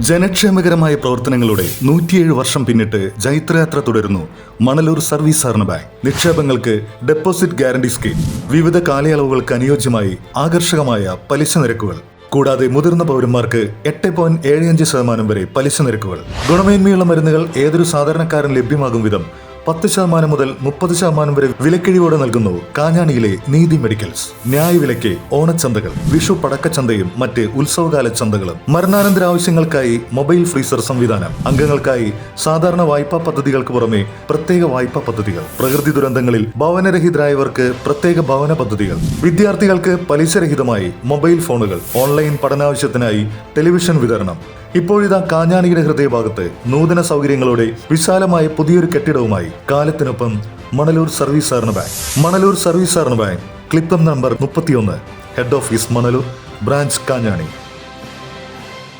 ജനക്ഷേമകരമായ പ്രവർത്തനങ്ങളുടെ നൂറ്റിയേഴ് വർഷം പിന്നിട്ട് ജൈത്രയാത്ര തുടരുന്നു. മണലൂർ സർവീസ് സഹകരണ ബാങ്ക് നിക്ഷേപങ്ങൾക്ക് ഡെപ്പോസിറ്റ് ഗ്യാരണ്ടി സ്കീം. വിവിധ കാലയളവുകൾക്ക് അനുയോജ്യമായി ആകർഷകമായ പലിശ നിരക്കുകൾ. കൂടാതെ മുതിർന്ന പൗരന്മാർക്ക് എട്ട് പോയിന്റ് ഏഴ് അഞ്ച് ശതമാനം വരെ പലിശ നിരക്കുകൾ. ഗുണമേന്മയുള്ള മരുന്നുകൾ ഏതൊരു സാധാരണക്കാരൻ ലഭ്യമാകും വിധം പത്ത് ശതമാനം മുതൽ മുപ്പത് ശതമാനം വരെ വിലക്കിഴിവോടെ നൽകുന്നു കാഞ്ഞാണിയിലെ നീതി മെഡിക്കൽസ്. ന്യായവിലയ്ക്ക് ഓണച്ചന്തകൾ വിഷു പടക്കച്ചന്തയും മറ്റ് ഉത്സവകാല ചന്തകളും. മരണാനന്തര ആവശ്യങ്ങൾക്കായി മൊബൈൽ ഫ്രീസർ സംവിധാനം. അംഗങ്ങൾക്കായി സാധാരണ വായ്പാ പദ്ധതികൾക്ക് പുറമെ പ്രത്യേക വായ്പാ പദ്ധതികൾ. പ്രകൃതി ദുരന്തങ്ങളിൽ ഭവനരഹിതരായവർക്ക് പ്രത്യേക ഭവന പദ്ധതികൾ. വിദ്യാർത്ഥികൾക്ക് പലിശരഹിതമായി മൊബൈൽ ഫോണുകൾ. ഓൺലൈൻ പഠനാവശ്യത്തിനായി ടെലിവിഷൻ വിതരണം. ഇപ്പോഴിതാ കാഞ്ഞാണിയുടെ ഹൃദയഭാഗത്ത് നൂതന സൗകര്യങ്ങളോടെ വിശാലമായ പുതിയൊരു കെട്ടിടവുമായി കാലത്തിനൊപ്പം മണലൂർ സർവീസ് സാറിന് ബാങ്ക്. മണലൂർ സർവീസ് സാറിന് ബാങ്ക് ക്ലിപ്പം നമ്പർ മുപ്പത്തിയൊന്ന്. Head office Manalur branch Kanjani.